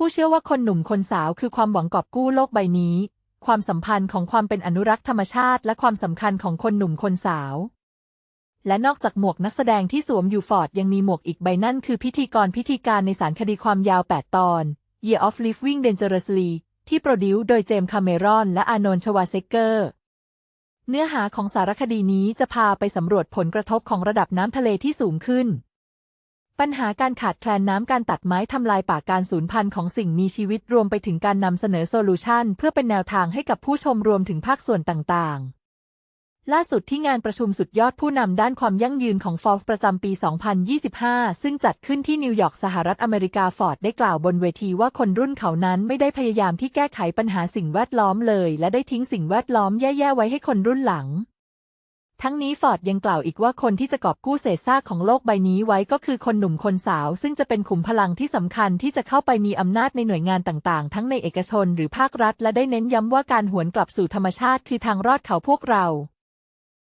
ผู้เชื่อว่าคนหนุ่มคนสาวคือความหวังกอบกู้โลกใบนี้ ความสัมพันธ์ของความเป็นอนุรักษ์ธรรมชาติ และความสำคัญของคนหนุ่มคนสาว และนอกจากหมวกนักแสดงที่สวมอยู่ฟอร์ดยังมีหมวกอีกใบนั่นคือพิธีกรพิธีการในสารคดีความยาว 8 ตอน Year of Living Dangerously ที่โปรดิวซ์โดยเจมส์คาเมรอน และอานนท์ชวาเซกเกอร์ เนื้อหาของสารคดีนี้จะพาไปสำรวจผลกระทบของระดับน้ำทะเลที่สูงขึ้น ปัญหาการขาดแคลนน้ำการตัดไม้ทำลายป่าการสูญพันธุ์ของสิ่งมีชีวิตรวมไปถึงการนำเสนอโซลูชันเพื่อเป็นแนวทางให้กับผู้ชมรวมถึงภาคส่วนต่างๆ ล่าสุดที่งานประชุมสุดยอดผู้นำด้านความยั่งยืนของฟอลส์ประจำปี 2025 ซึ่งจัดขึ้นที่นิวยอร์กสหรัฐอเมริกาฟอร์ดได้กล่าวบนเวทีว่าคนรุ่นเขานั้นไม่ได้พยายามที่แก้ไขปัญหาสิ่งแวดล้อมเลย และได้ทิ้งสิ่งแวดล้อมแย่ๆไว้ให้คนรุ่นหลัง ทั้งนี้ฟอร์ดยังกล่าวอีกว่าคนที่จะกอบกู้เศษซากของโลกใบนี้ไว้ก็คือคนหนุ่มคนสาว ซึ่งจะเป็นขุมพลังที่สำคัญที่จะเข้าไปมีอำนาจในหน่วยงานต่างๆ ทั้งในเอกชนหรือภาครัฐ และได้เน้นย้ำว่าการหวนกลับสู่ธรรมชาติคือทางรอดเขาพวกเรา